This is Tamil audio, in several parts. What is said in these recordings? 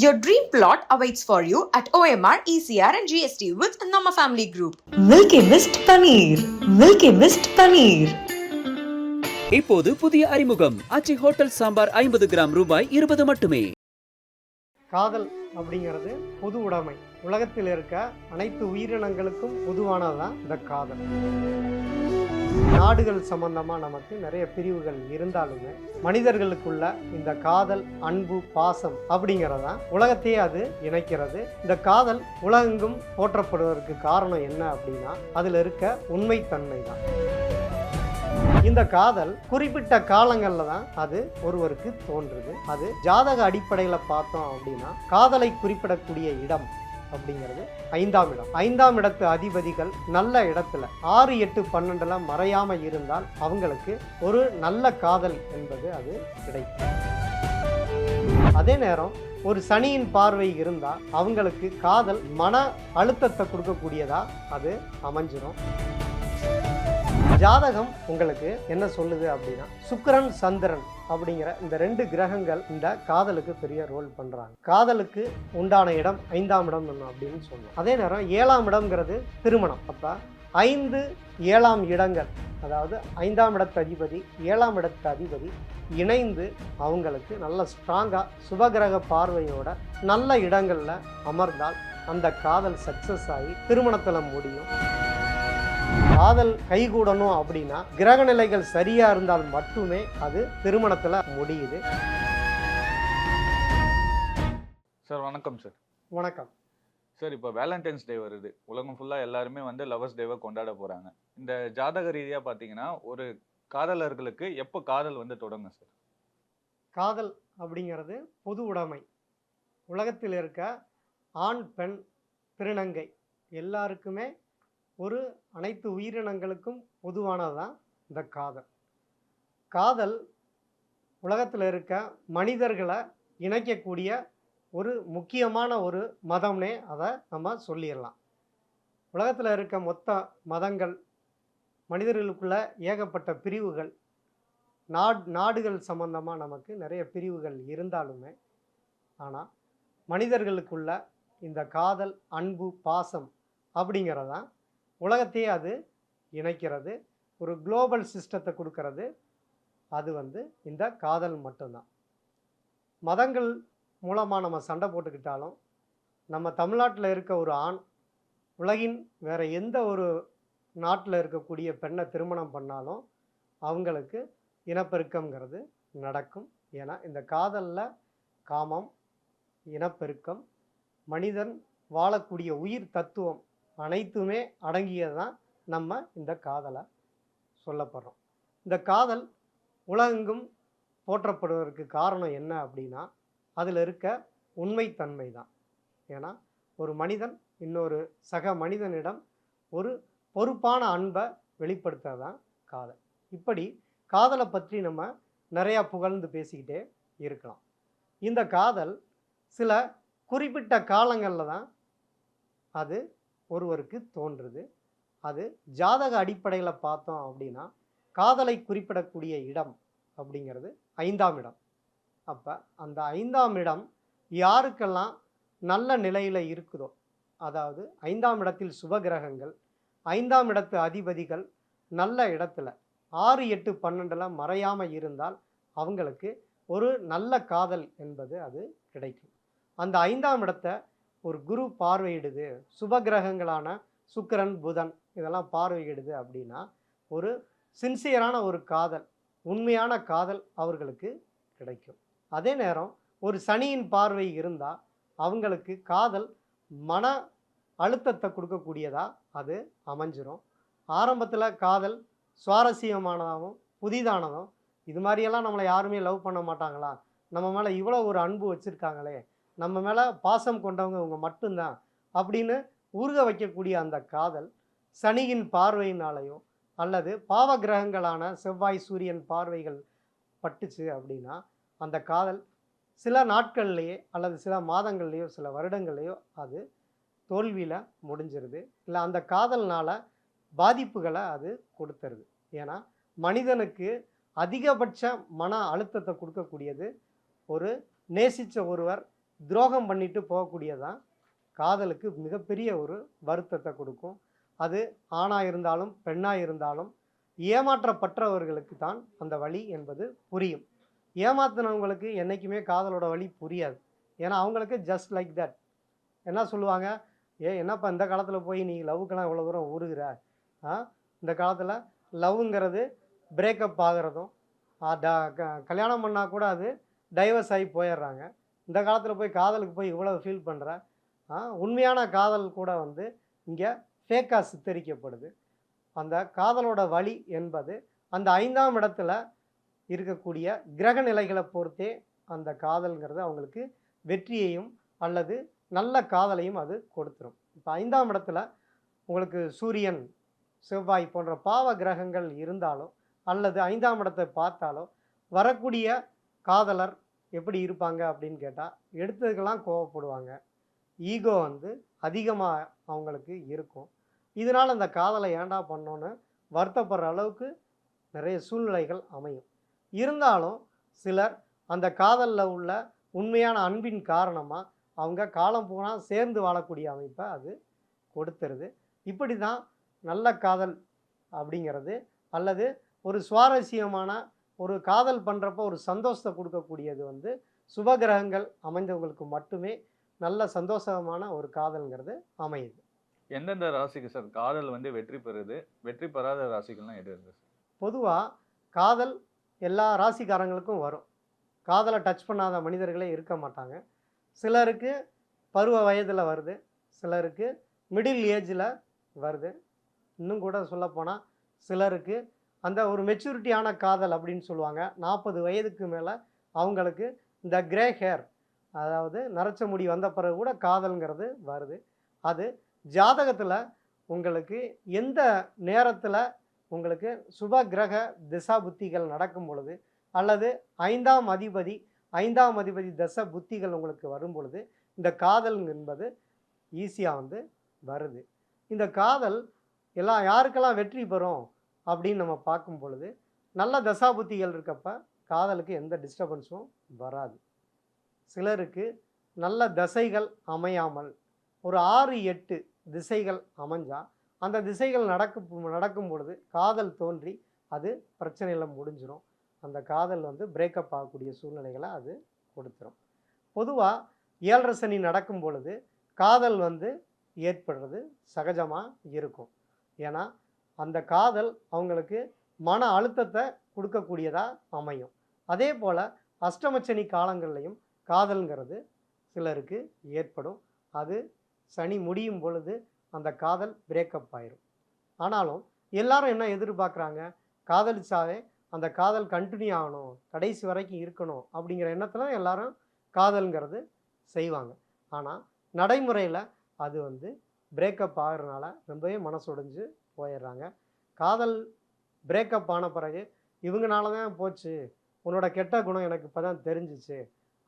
Your dream plot awaits for you at OMR, ECR, and GST with Nama Family Group. Milky Mist paneer Milky Mist paneer இப்போது புதிய அறிமுகம். அச்சி ஹோட்டல் சாம்பார் ஐம்பது கிராம் ரூபாய் இருபது மட்டுமே. காதல் அப்படிங்கிறது பொது உடைமை. உலகத்தில் இருக்க அனைத்து உயிரினங்களுக்கும் பொதுவானதுதான் இந்த காதல். நாடுகள் சம்பந்தமாக நமக்கு நிறைய பிரிவுகள் இருந்தாலுமே மனிதர்களுக்குள்ள இந்த காதல் அன்பு பாசம் அப்படிங்கிறதான் உலகத்தையே அது இணைக்கிறது. இந்த காதல் உலகெங்கும் போற்றப்படுவதற்கு காரணம் என்ன அப்படின்னா அதில் இருக்க உண்மைத்தன்மை தான் இந்த காதல் குறிப்பிட்ட காலங்களில் தான் அது ஒருவருக்கு தோன்றுது. அது ஜாதக அடிப்படையில் பார்த்தோம் அப்படின்னா காதலை குறிப்பிடக்கூடிய இடம் அப்படிங்கிறது ஐந்தாம் இடம். ஐந்தாம் இடத்து அதிபதிகள் நல்ல இடத்துல ஆறு எட்டு பன்னெண்டுல மறையாம இருந்தால் அவங்களுக்கு ஒரு நல்ல காதல் என்பது அது கிடைக்கும். அதே நேரம் ஒரு சனியின் பார்வை இருந்தால் அவங்களுக்கு காதல் மன அழுத்தத்தை கொடுக்கக்கூடியதா அது அமைஞ்சிடும் ஜாதகம் உங்களுக்கு என்ன சொல்லுது அப்படின்னா சுக்கிரன் சந்திரன் அப்படிங்கிற இந்த ரெண்டு கிரகங்கள் இந்த காதலுக்கு பெரிய ரோல் பண்ணுறாங்க காதலுக்கு உண்டான இடம் ஐந்தாம் இடம் அப்படின்னு சொல்லுவோம் அதே நேரம் ஏழாம் இடம்ங்கிறது திருமணம். அப்போ ஐந்து ஏழாம் இடங்கள் அதாவது ஐந்தாம் இடத்து அதிபதி ஏழாம் இடத்து அதிபதி இணைந்து அவங்களுக்கு நல்ல ஸ்ட்ராங்காக சுபகிரக பார்வையோட நல்ல இடங்களில் அமர்ந்தால் அந்த காதல் சக்ஸஸ் ஆகி திருமணத்தில் முடியும். காதல் கைகூடணும் அப்படின்னா கிரக நிலைகள் சரியா இருந்தால் மட்டுமே அது திருமணத்துல முடியுது. சார் வணக்கம் சார். வணக்கம். சார் இப்போ வேலண்டைன்ஸ் டே வருது. உலகம் ஃபுல்லாக எல்லாருமே வந்து லவர்ஸ் டேவை கொண்டாட போகிறாங்க இந்த ஜாதக ரீதியாக பார்த்தீங்கன்னா ஒரு காதலர்களுக்கு எப்போ காதல் வந்து தொடங்கும் சார்? காதல் அப்படிங்கிறது பொது உடைமை. உலகத்தில் இருக்க ஆண் பெண் திருநங்கை எல்லாருக்குமே ஒரு அனைத்து உயிரினங்களுக்கும் பொதுவானதான் இந்த காதல். காதல் உலகத்தில் இருக்க மனிதர்களை இணைக்கக்கூடிய ஒரு முக்கியமான ஒரு மதம்னே அதை நம்ம சொல்லிடலாம். உலகத்தில் இருக்க மொத்த மதங்கள் மனிதர்களுக்குள்ள ஏகப்பட்ட பிரிவுகள் நாட் நாடுகள் சம்பந்தமாக நமக்கு நிறைய பிரிவுகள் இருந்தாலுமே ஆனால் மனிதர்களுக்குள்ள இந்த காதல் அன்பு பாசம் அப்படிங்கிறதான் உலகத்தையே அது இணைக்கிறது. ஒரு குளோபல் சிஸ்டத்தை கொடுக்கறது. அது வந்து இந்த காதல் மட்டும்தான். மதங்கள் மூலமாக நம்ம சண்டை போட்டுக்கிட்டாலும் நம்ம தமிழ்நாட்டில் இருக்க ஒரு ஆண் உலகின் வேறு எந்த ஒரு நாட்டில் இருக்கக்கூடிய பெண்ணை திருமணம் பண்ணாலும் அவங்களுக்கு இனப்பெருக்கம்ங்கிறது நடக்கும். ஏன்னா இந்த காதலில் காமம் இனப்பெருக்கம் மனிதன் வாழக்கூடிய உயிர் தத்துவம் அனைத்துமே அடங்கியது தான் நம்ம இந்த காதலை சொல்லப்படுறோம். இந்த காதல் உலகெங்கும் போற்றப்படுவதற்கு காரணம் என்ன அப்படின்னா அதில் இருக்க உண்மைத்தன்மை தான் ஏன்னா ஒரு மனிதன் இன்னொரு சக மனிதனிடம் ஒரு பொறுப்பான அன்பை வெளிப்படுத்த தான் காதல். இப்படி காதலை பற்றி நம்ம நிறையா புகழ்ந்து பேசிக்கிட்டே இருக்கலாம். இந்த காதல் சில குறிப்பிட்ட காலங்களில் தான் அது ஒருவருக்கு தோன்றுது. அது ஜாதக அடிப்படையில் பார்த்தோம் அப்படின்னா காதலை குறிப்பிடக்கூடிய இடம் அப்படிங்கிறது ஐந்தாம் இடம். அப்போ அந்த ஐந்தாம் இடம் யாருக்கெல்லாம் நல்ல நிலையில் இருக்குதோ அதாவது ஐந்தாம் இடத்தில் சுபகிரகங்கள் ஐந்தாம் இடத்து அதிபதிகள் நல்ல இடத்துல ஆறு எட்டு பன்னெண்டில் மறையாமல் இருந்தால் அவங்களுக்கு ஒரு நல்ல காதல் என்பது அது கிடைக்கும். அந்த ஐந்தாம் இடத்தை ஒரு குரு பார்வையிடுது சுபகிரகங்களான சுக்கிரன் புதன் இதெல்லாம் பார்வையிடுது அப்படின்னா ஒரு சின்சியரான ஒரு காதல் உண்மையான காதல் அவர்களுக்கு கிடைக்கும். அதே நேரம் ஒரு சனியின் பார்வை இருந்தால் அவங்களுக்கு காதல் மன அழுத்தத்தை கொடுக்கக்கூடியதாக அது அமைஞ்சிரும். ஆரம்பத்தில் காதல் சுவாரஸ்யமானதாகவும் புதிதானதும் இது மாதிரியெல்லாம் நம்மளை யாருமே லவ் பண்ண மாட்டாங்களா? நம்ம மேலே இவ்வளோ ஒரு அன்பு வச்சுருக்காங்களே நம்ம மேலே பாசம் கொண்டவங்க இவங்க மட்டும்தான் அப்படின்னு உருக வைக்கக்கூடிய அந்த காதல் சனியின் பார்வையினாலேயோ அல்லது பாவ கிரகங்களான செவ்வாய் சூரியன் பார்வைகள் பட்டுச்சு அப்படின்னா அந்த காதல் சில நாட்கள்லேயே அல்லது சில மாதங்கள்லேயோ சில வருடங்கள்லேயோ அது தோல்வியில் முடிஞ்சிருது. இல்லை அந்த காதல்னால் பாதிப்புகளை அது கொடுத்துருது. ஏன்னா மனிதனுக்கு அதிகபட்ச மன அழுத்தத்தை கொடுக்கக்கூடியது ஒரு நேசித்த ஒருவர் துரோகம் பண்ணிட்டு போகக்கூடியதான் காதலுக்கு மிகப்பெரிய ஒரு வருத்தத்தை கொடுக்கும். அது ஆணாக இருந்தாலும் பெண்ணாக இருந்தாலும் ஏமாற்றப்பட்டவர்களுக்கு தான் அந்த வழி என்பது புரியும். ஏமாத்தினவங்களுக்கு என்றைக்குமே காதலோட வழி புரியாது. ஏன்னா அவங்களுக்கு ஜஸ்ட் லைக் தட் என்ன சொல்லுவாங்க? ஏ என்னப்பா இந்த காலத்தில் போய் நீ லவ்வுக்கெல்லாம் இவ்வளோ தூரம் ஊறுகிற? ஆ? இந்த காலத்தில் லவ்ங்கிறது பிரேக்கப் ஆகிறதும் ட- க- கல்யாணம் பண்ணால் கூட அது டைவர்ஸ் ஆகி போயிடுறாங்க. இந்த காலத்தில் போய் காதலுக்கு போய் இவ்வளோ ஃபீல் பண்ணுற உண்மையான காதல் கூட வந்து இங்கே ஃபேக்காக சித்தரிக்கப்படுது. அந்த காதலோட வழி என்பது அந்த ஐந்தாம் இடத்துல இருக்கக்கூடிய கிரக நிலைகளை பொறுத்தே அந்த காதல்ங்கிறது அவங்களுக்கு வெற்றியையும் அல்லது நல்ல காதலையும் அது கொடுத்துரும். இப்போ ஐந்தாம் இடத்துல உங்களுக்கு சூரியன் செவ்வாய் போன்ற பாவ கிரகங்கள் இருந்தாலோ அல்லது ஐந்தாம் இடத்தை பார்த்தாலோ வரக்கூடிய காதலர் எப்படி இருப்பாங்க அப்படின்னு கேட்டால் எடுத்ததுக்கெல்லாம் கோவப்படுவாங்க. ஈகோ வந்து அதிகமாக அவங்களுக்கு இருக்கும். இதனால் அந்த காதலை ஏண்டா பண்ணோன்னு வருத்தப்படுற அளவுக்கு நிறைய சூழ்நிலைகள் அமையும். இருந்தாலும் சிலர் அந்த காதலில் உள்ள உண்மையான அன்பின் காரணமாக அவங்க காலம் போனால் சேர்ந்து வாழக்கூடிய அமைப்பை அது கொடுத்துருது. இப்படி தான் நல்ல காதல் அப்படிங்கிறது அல்லது ஒரு சுவாரஸ்யமான ஒரு காதல் பண்ணுறப்ப ஒரு சந்தோஷத்தை கொடுக்கக்கூடியது வந்து சுபகிரகங்கள் அமைந்தவங்களுக்கு மட்டுமே நல்ல சந்தோஷமான ஒரு காதல்ங்கிறது அமையுது. எந்தெந்த ராசிக்கு சார்? காதல் வந்து வெற்றி பெறுது. வெற்றி பெறாத ராசிகள்லாம் எது இருக்கு சார் பொதுவாக காதல் எல்லா ராசிக்காரங்களுக்கும் வரும். காதலை டச் பண்ணாத மனிதர்களே இருக்க மாட்டாங்க. சிலருக்கு பருவ வயதில் வருது. சிலருக்கு மிடில் ஏஜில் வருது. இன்னும் கூட சொல்லப்போனால் சிலருக்கு அந்த ஒரு மெச்சூரிட்டியான காதல் அப்படின்னு சொல்லுவாங்க. நாற்பது வயதுக்கு மேலே அவங்களுக்கு இந்த கிரே ஹேர் அதாவது நரைச்ச முடி வந்த பிறகு கூட காதல்ங்கிறது வருது. அது ஜாதகத்தில் உங்களுக்கு எந்த நேரத்தில் உங்களுக்கு சுப கிரக திசா புத்திகள் நடக்கும் பொழுது அல்லது ஐந்தாம் அதிபதி ஐந்தாம் அதிபதி தச புத்திகள் உங்களுக்கு வரும் பொழுது இந்த காதல் என்பது ஈஸியாக வந்து வருது. இந்த காதல் எல்லாம் யாருக்கெல்லாம் வெற்றி பெறும்? அப்படின்னு நம்ம பார்க்கும் பொழுது நல்ல தசாபுத்திகள் இருக்கப்ப காதலுக்கு எந்த டிஸ்டர்பன்ஸும் வராது. சிலருக்கு நல்ல தசைகள் அமையாமல் ஒரு ஆறு எட்டு திசைகள் அமைஞ்சால் அந்த திசைகள் நடக்கும் நடக்கும் பொழுது காதல் தோன்றி அது பிரச்சனையில் முடிஞ்சிடும் அந்த காதல் வந்து பிரேக்கப் ஆகக்கூடிய சூழ்நிலைகளை அது கொடுத்துரும். பொதுவாக ஏழரை சனி நடக்கும் பொழுது காதல் வந்து ஏற்படுறது சகஜமாக இருக்கும். ஏன்னா அந்த காதல் அவங்களுக்கு மன அழுத்தத்தை கொடுக்கக்கூடியதாக அமையும். அதே போல் அஷ்டமச்சனி காலங்கள்லையும் காதல்ங்கிறது சிலருக்கு ஏற்படும். அது சனி முடியும் பொழுது அந்த காதல் பிரேக்கப் ஆயிரும். ஆனாலும் எல்லாரும் என்ன எதிர்பார்க்குறாங்க? காதலிச்சாவே அந்த காதல் கண்டினியூ ஆகணும் கடைசி வரைக்கும் இருக்கணும் அப்படிங்கிற எண்ணத்தில் எல்லாரும் காதல்ங்கிறது செய்வாங்க. ஆனால் நடைமுறையில் அது வந்து பிரேக்கப் ஆகிறதுனால ரொம்பவே மனசுடைஞ்சு போயிடுறாங்க. காதல் பிரேக்கப் ஆன பிறகு இவங்கனால தான் போச்சு. உன்னோட கெட்ட குணம் எனக்கு இப்போ தான் தெரிஞ்சிச்சு.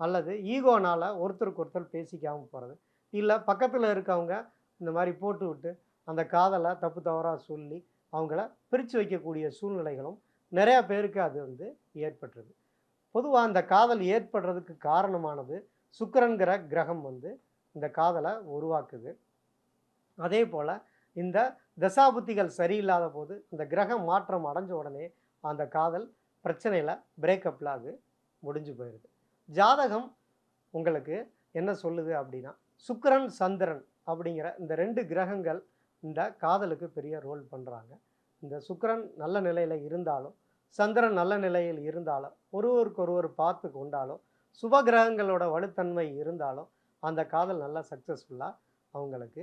அல்லது ஈகோனால் ஒருத்தருக்கு ஒருத்தர் பேசிக்காமல் போகிறது இல்லை பக்கத்தில் இருக்கவங்க இந்த மாதிரி போட்டு விட்டு அந்த காதலை தப்பு தவறாக சொல்லி அவங்கள பிரித்து வைக்கக்கூடிய சூழ்நிலைகளும் நிறையா பேருக்கு அது வந்து ஏற்பட்டுருது. பொதுவாக அந்த காதல் ஏற்படுறதுக்கு காரணமானது சுக்கரன்கிற கிரகம் வந்து இந்த காதலை உருவாக்குது. அதே போல் இந்த தசாபுத்திகள் சரியில்லாத போது இந்த கிரகம் மாற்றம் அடைஞ்ச உடனே அந்த காதல் பிரச்சனையில் பிரேக்கப்பில் அது முடிஞ்சு போயிடுது ஜாதகம் உங்களுக்கு என்ன சொல்லுது அப்படின்னா சுக்கரன் சந்திரன் அப்படிங்கிற இந்த ரெண்டு கிரகங்கள் இந்த காதலுக்கு பெரிய ரோல் பண்ணுறாங்க இந்த சுக்கரன் நல்ல நிலையில் இருந்தாலும் சந்திரன் நல்ல நிலையில் இருந்தாலும் ஒருவருக்கு ஒருவர் பார்த்து கொண்டாலும் சுப கிரகங்களோட வலுத்தன்மை இருந்தாலும் அந்த காதல் நல்லா சக்ஸஸ்ஃபுல்லாக அவங்களுக்கு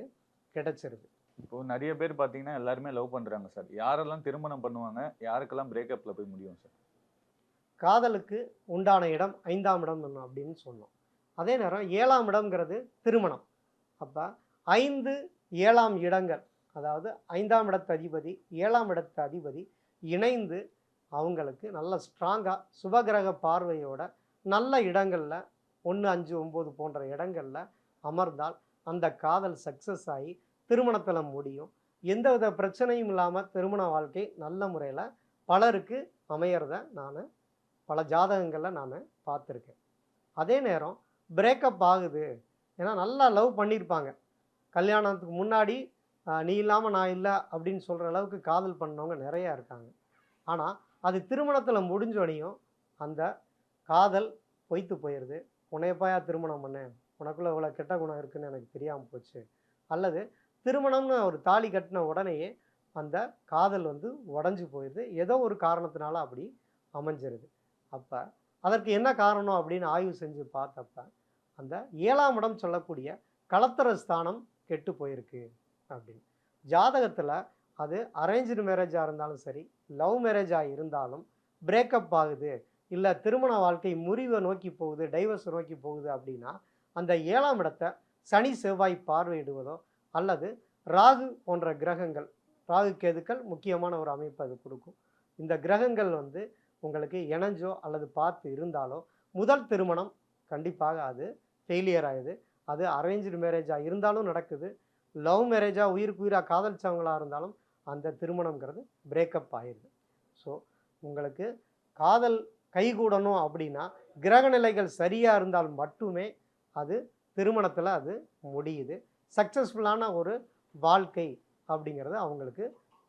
கிடைச்சிருது. இப்போ நிறைய பேர் பார்த்தீங்கன்னா எல்லாருமே லவ் பண்ணுறாங்க சார் யாரெல்லாம் திருமணம் பண்ணுவாங்க யாருக்கெல்லாம் பிரேக்கப்பில் போய் முடியும் சார் காதலுக்கு உண்டான இடம் ஐந்தாம் இடம் அப்படின்னு சொன்னோம். அதே நேரம் ஏழாம் இடம்ங்கிறது திருமணம். அப்போ ஐந்து ஏழாம் இடங்கள் அதாவது ஐந்தாம் இடத்து அதிபதி ஏழாம் இடத்து அதிபதி இணைந்து அவங்களுக்கு நல்ல ஸ்ட்ராங்காக சுபகிரக பார்வையோட நல்ல இடங்களில் ஒன்று அஞ்சு ஒம்பது போன்ற இடங்களில் அமர்ந்தால் அந்த காதல் சக்ஸஸ் ஆகி திருமணத்தில் முடியும். எந்தவித பிரச்சனையும் இல்லாமல் திருமண வாழ்க்கை நல்ல முறையில் பலருக்கு அமையிறத நான் பல ஜாதகங்களில் நான் பார்த்துருக்கேன். அதே நேரம் பிரேக்கப் ஆகுது. ஏன்னா நல்லா லவ் பண்ணியிருப்பாங்க கல்யாணத்துக்கு முன்னாடி நீ இல்லாமல் நான் இல்லை அப்படின்னு சொல்கிற அளவுக்கு காதல் பண்ணவங்க நிறையா இருக்காங்க. ஆனால் அது திருமணத்தில் முடிஞ்சோடனையும் அந்த காதல் பொய்த்து போயிடுது உன்னையப்பாயா திருமணம் பண்ணேன் உனக்குள்ளே இவ்வளோ கெட்ட குணம் இருக்குன்னு எனக்கு தெரியாமல் போச்சு. அல்லது திருமணம்னு ஒரு தாலி கட்டின உடனேயே அந்த காதல் வந்து உடஞ்சி போயிடுது ஏதோ ஒரு காரணத்தினால அப்படி அமைஞ்சிருது. அப்போ அதற்கு என்ன காரணம் அப்படின்னு ஆய்வு செஞ்சு பார்த்தப்ப அந்த ஏழாம் இடம் சொல்லக்கூடிய கலத்தர ஸ்தானம் கெட்டு போயிருக்கு அப்படின்னு. ஜாதகத்தில் அது அரேஞ்சு மேரேஜாக இருந்தாலும் சரி லவ் மேரேஜாக இருந்தாலும் பிரேக்கப் ஆகுது. இல்லை திருமண வாழ்க்கை முறிவை நோக்கி போகுது டைவர்ஸ் நோக்கி போகுது அப்படின்னா அந்த ஏழாம் இடத்தை சனி செவ்வாய் பார்வையிடுவதோ அல்லது ராகு போன்ற கிரகங்கள் ராகு கேதுக்கள் முக்கியமான ஒரு அமைப்பு அது கொடுக்கும். இந்த கிரகங்கள் வந்து உங்களுக்கு இணைஞ்சோ அல்லது பார்த்து இருந்தாலோ முதல் திருமணம் கண்டிப்பாக அது ஃபெயிலியர் ஆகுது அது அரேஞ்சு மேரேஜாக இருந்தாலும் நடக்குது. லவ் மேரேஜாக உயிருக்கு உயிராக காதலிச்சவங்களாக இருந்தாலும் அந்த திருமணங்கிறது பிரேக்கப் ஆயிடுது. ஸோ உங்களுக்கு காதல் கைகூடணும் அப்படின்னா கிரகநிலைகள் சரியாக இருந்தால் மட்டுமே அது திருமணத்தில் அது முடியுது. சக்ஸஸ்ஃபுல்லான ஒரு வாழ்க்கை அப்படிங்கிறது அவங்களுக்கு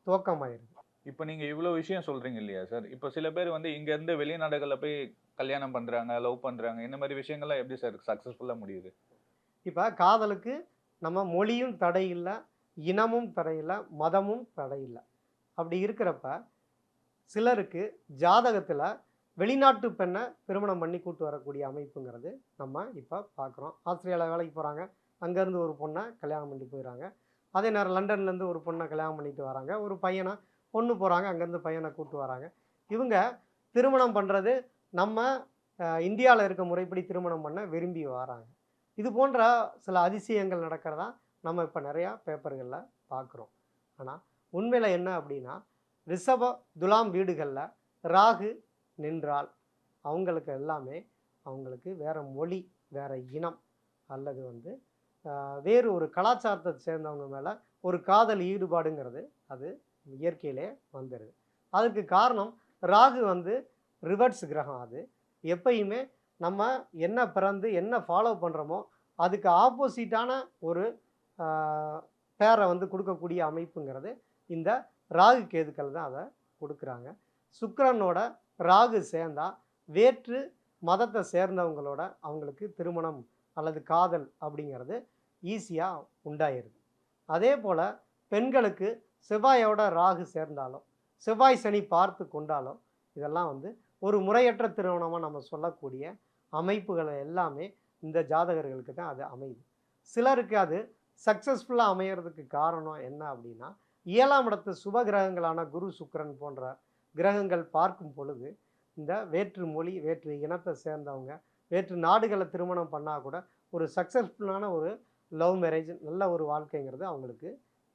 துவக்கமாயிருது. இப்போ நீங்க இவ்வளவு விஷயம் சொல்றீங்க இல்லையா சார்? இப்போ சில பேர் வந்து இங்க இருந்து வெளிநாடுகள்ல போய் கல்யாணம் பண்றாங்க லவ் பண்றாங்க இந்த மாதிரி விஷயங்கள்லாம் எப்படி சார் சக்சஸ்ஃபுல்லா முடியுது? இப்போ காதலுக்கு நம்ம மொழியும் தடை இல்லை இனமும் தடை இல்லை மதமும் தடை இல்லை அப்படி இருக்கிறப்ப சிலருக்கு ஜாதகத்தில் வெளிநாட்டு பெண்ணை திருமணம் பண்ணி கூட்டு வரக்கூடிய அமைப்புங்கிறது நம்ம இப்போ பார்க்குறோம். ஆஸ்திரேலியாவில் வேலைக்கு போகிறாங்க அங்கேருந்து ஒரு பொண்ணை கல்யாணம் பண்ணி போயிடறாங்க அதே நேரம் லண்டன்லேருந்து ஒரு பொண்ணை கல்யாணம் பண்ணிட்டு வராங்க. ஒரு பையனை பொண்ணு போகிறாங்க அங்கேருந்து பையனை கூப்பிட்டு வராங்க. இவங்க திருமணம் பண்ணுறது நம்ம இந்தியாவில் இருக்க முறைப்படி திருமணம் பண்ண விரும்பி வராங்க. இது போன்ற சில அதிசயங்கள் நடக்கிறதா நம்ம இப்போ நிறையா பேப்பர்களில் பார்க்குறோம் ஆனால் உண்மையில் என்ன அப்படின்னா ரிஷப துலாம் வீடுகளில் ராகு நின்றால் அவங்களுக்கு எல்லாமே அவங்களுக்கு வேறு மொழி வேறு இனம் அல்லது வந்து வேறு ஒரு கலாச்சாரத்தை சேர்ந்தவங்க மேலே ஒரு காதல் ஈடுபாடுங்கிறது அது இயற்கையிலே வந்துடுது அதுக்கு காரணம் ராகு வந்து ரிவர்ஸ் கிரகம் அது. எப்பயுமே நம்ம என்ன பிறந்து என்ன ஃபாலோ பண்ணுறோமோ அதுக்கு ஆப்போசிட்டான ஒரு பேரை வந்து கொடுக்கக்கூடிய அமைப்புங்கிறது இந்த ராகு கேதுக்கள் தான் அதை கொடுக்குறாங்க. சுக்கரனோட ராகு சேர்ந்தால் வேற்று மதத்தை சேர்ந்தவங்களோட அவங்களுக்கு திருமணம் அல்லது காதல் அப்படிங்கிறது ஈஸியாக உண்டாயிருது. அதே போல் பெண்களுக்கு செவ்வாயோட ராகு சேர்ந்தாலும் செவ்வாய் சனி பார்த்து கொண்டாலும் இதெல்லாம் வந்து ஒரு முறையற்ற திருமணமாக நம்ம சொல்லக்கூடிய அமைப்புகளை எல்லாமே இந்த ஜாதகர்களுக்கு தான் அது அமையுது. சிலருக்கு அது சக்ஸஸ்ஃபுல்லாக அமையிறதுக்கு காரணம் என்ன அப்படின்னா ஏழாம் இடத்து சுப கிரகங்களான குரு சுக்கரன் போன்ற கிரகங்கள் பார்க்கும் பொழுது இந்த வேற்று மொழி வேற்று இனத்தை சேர்ந்தவங்க வேற்று நாடுகளை திருமணம் பண்ணால் கூட ஒரு சக்ஸஸ்ஃபுல்லான ஒரு லவ் மேரேஜ் நல்ல ஒரு வாழ்க்கைங்கிறது அவங்களுக்கு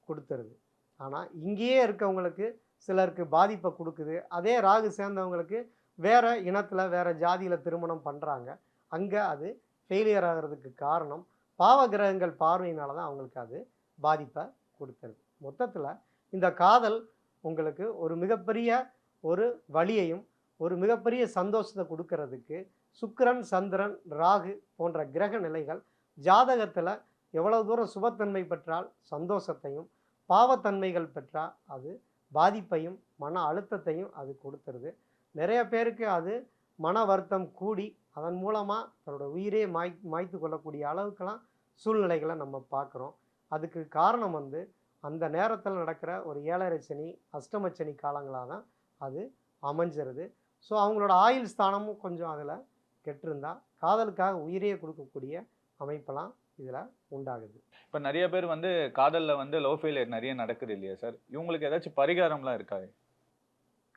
கொடுத்துருது. ஆனால் இங்கேயே இருக்கவங்களுக்கு சிலருக்கு பாதிப்பை கொடுக்குது. அதே ராகு சேர்ந்தவங்களுக்கு வேறு இனத்தில் வேற ஜாதியில் திருமணம் பண்ணுறாங்க அங்கே அது ஃபெயிலியர் ஆகிறதுக்கு காரணம். பாவ கிரகங்கள் பார்வையினால தான் அவங்களுக்கு அது பாதிப்பை கொடுத்துருது. மொத்தத்தில் இந்த காதல் உங்களுக்கு ஒரு மிகப்பெரிய ஒரு வழியையும் ஒரு மிகப்பெரிய சந்தோஷத்தை கொடுக்கறதுக்கு சுக்கரன் சந்திரன் ராகு போன்ற கிரக நிலைகள் ஜாதகத்தில் எவ்வளவு தூரம் சுபத்தன்மை பெற்றால் சந்தோஷத்தையும் பாவத்தன்மைகள் பெற்றால் அது பாதிப்பையும் மன அழுத்தத்தையும் அது கொடுத்துருது. நிறைய பேருக்கு அது மன வருத்தம் கூடி அதன் மூலமாக தன்னோட உயிரே மாய் மாய்த்து கொள்ளக்கூடிய அளவுக்கெல்லாம் சூழ்நிலைகளை நம்ம பார்க்குறோம். அதுக்கு காரணம் வந்து அந்த நேரத்தில் நடக்கிற ஒரு ஏழரை சனி அஷ்டம சனி காலங்களாக தான் அது அமைஞ்சிருது. ஸோ அவங்களோட ஆயுள் ஸ்தானமும் கொஞ்சம் அதில் கெட்டிருந்தா காதலுக்காக உயிரையே கொடுக்கக்கூடிய அமைப்பெல்லாம் இதில் உண்டாகுது. இப்போ நிறைய பேர் வந்து காதல்ல வந்து லவ் ஃபெயிலியர் நிறைய நடக்குது இல்லையா சார் இவங்களுக்கு ஏதாச்சும் பரிகாரம்லாம் இருக்கா?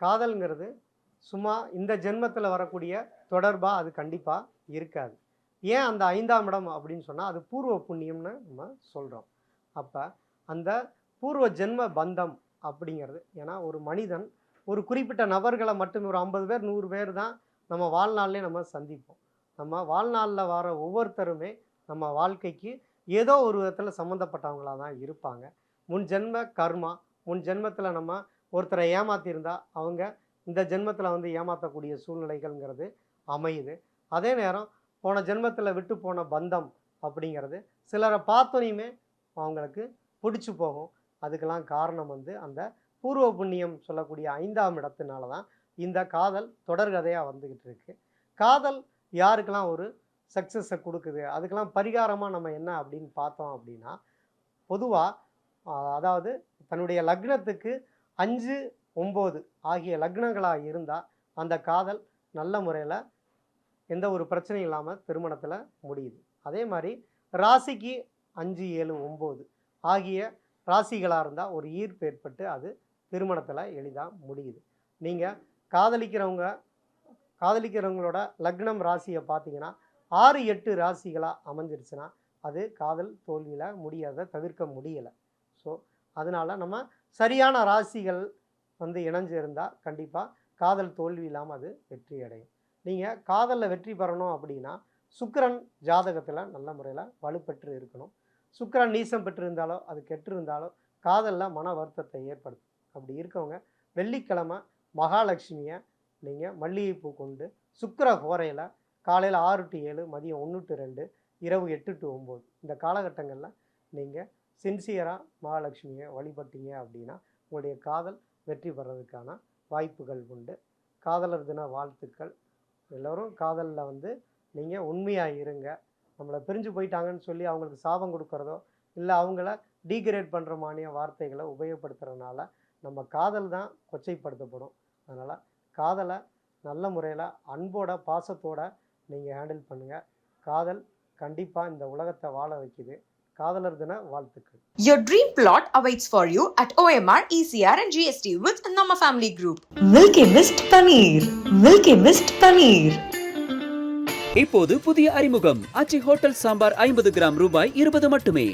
காதல்ங்கிறது சும்மா இந்த ஜென்மத்தில் வரக்கூடிய தொடர்பாக அது கண்டிப்பாக இருக்காது. ஏன் அந்த ஐந்தாம் இடம் அப்படின்னு சொன்னால் அது பூர்வ புண்ணியம்னு நம்ம சொல்கிறோம் அப்போ அந்த பூர்வ ஜென்ம பந்தம் அப்படிங்கிறது ஏன்னா ஒரு மனிதன் ஒரு குறிப்பிட்ட நபர்களை மட்டும் ஒரு ஐம்பது பேர் நூறு பேர் தான் நம்ம வாழ்நாள்லேயே நம்ம சந்திப்போம். நம்ம வாழ்நாளில் வர ஒவ்வொருத்தருமே நம்ம வாழ்க்கைக்கு ஏதோ ஒரு விதத்தில் சம்மந்தப்பட்டவங்களாக தான் இருப்பாங்க. முன் ஜென்ம கர்மா முன் ஜென்மத்தில் நம்ம ஒருத்தரை ஏமாத்தியிருந்தா அவங்க இந்த ஜென்மத்தில் வந்து ஏமாற்றக்கூடிய சூழ்நிலைகள்ங்கிறது அமையுது. அதே நேரம் போன ஜென்மத்தில் விட்டு போன பந்தம் அப்படிங்கிறது சிலரை பார்த்தோனையுமே அவங்களுக்கு பிடிச்சி போகும். அதுக்கெல்லாம் காரணம் வந்து அந்த பூர்வ புண்ணியம் சொல்லக்கூடிய ஐந்தாம் இடத்தினால தான் இந்த காதல் தொடர்கதையாக வந்துக்கிட்டு இருக்கு. காதல் யாருக்கெல்லாம் ஒரு சக்ஸஸை கொடுக்குது? அதுக்கெல்லாம் பரிகாரமாக நம்ம என்ன அப்படின்னு பார்த்தோம் அப்படின்னா பொதுவாக அதாவது தன்னுடைய லக்னத்துக்கு அஞ்சு ஒம்பது ஆகிய லக்னங்களாக இருந்தால் அந்த காதல் நல்ல முறையில் எந்த ஒரு பிரச்சனையும் இல்லாமல் திருமணத்தில் முடியுது. அதே மாதிரி ராசிக்கு அஞ்சு ஏழு ஒம்பது ஆகிய ராசிகளாக இருந்தால் ஒரு ஈர்ப்பு ஏற்பட்டு அது திருமணத்தில் எளிதாக முடியுது. நீங்கள் காதலிக்கிறவங்க காதலிக்கிறவங்களோட லக்னம் ராசியை பார்த்தீங்கன்னா ஆறு எட்டு ராசிகளாக அமைஞ்சிருச்சுன்னா அது காதல் தோல்வியில் முடியாத தவிர்க்க முடியலை. ஸோ அதனால் நம்ம சரியான ராசிகள் வந்து இணைஞ்சிருந்தால் கண்டிப்பாக காதல் தோல்வி இல்லாமல் அது வெற்றி அடையும். நீங்கள் காதலில் வெற்றி பெறணும் அப்படின்னா சுக்கரன் ஜாதகத்தில் நல்ல முறையில் வலுப்பெற்று இருக்கணும். சுக்கரன் நீசம் பெற்றிருந்தாலோ அது கெட்டிருந்தாலோ காதலில் மன வருத்தத்தை ஏற்படுத்தும். அப்படி இருக்கவங்க வெள்ளிக்கிழமை மகாலட்சுமியை நீங்கள் மல்லிகைப்பூ கொண்டு சுக்கர ஹோரையில் காலையில் ஆறு டு ஏழு மதியம் ஒன்று டு ரெண்டு இரவு எட்டு டு ஒம்பது இந்த காலகட்டங்களில் நீங்கள் சின்சியராக மகாலட்சுமியை வழிபட்டீங்க அப்படின்னா உங்களுடைய காதல் வெற்றி பெறதுக்கான வாய்ப்புகள் உண்டு. காதலர் தின வாழ்த்துக்கள். எல்லோரும் காதலில் வந்து நீங்கள் உண்மையாக இருங்க. நம்மளை பிரிஞ்சு போயிட்டாங்கன்னு சொல்லி அவங்களுக்கு சாபம் கொடுக்குறதோ இல்லை அவங்கள டீக்ரேட் பண்ணுற மானிய வார்த்தைகளை உபயோகப்படுத்துகிறனால நம்ம காதல் தான் கொச்சைப்படுத்தப்படும். அதனால் காதலை நல்ல முறையில் அன்போட பாசத்தோட நீங்கள் ஹேண்டில் பண்ணுங்கள் காதல் கண்டிப்பாக இந்த உலகத்தை வாழ வைக்குது. காதலர் தின வாழ்த்துக்கள். Your dream plot awaits for you at OMR, ECR, and GST with Nama Family Group. Milky Mist paneer Milky Mist paneer இப்போது புதிய அறிமுகம். அச்சி ஹோட்டல் சாம்பார் ஐம்பது கிராம் ரூபாய் இருபது மட்டுமே.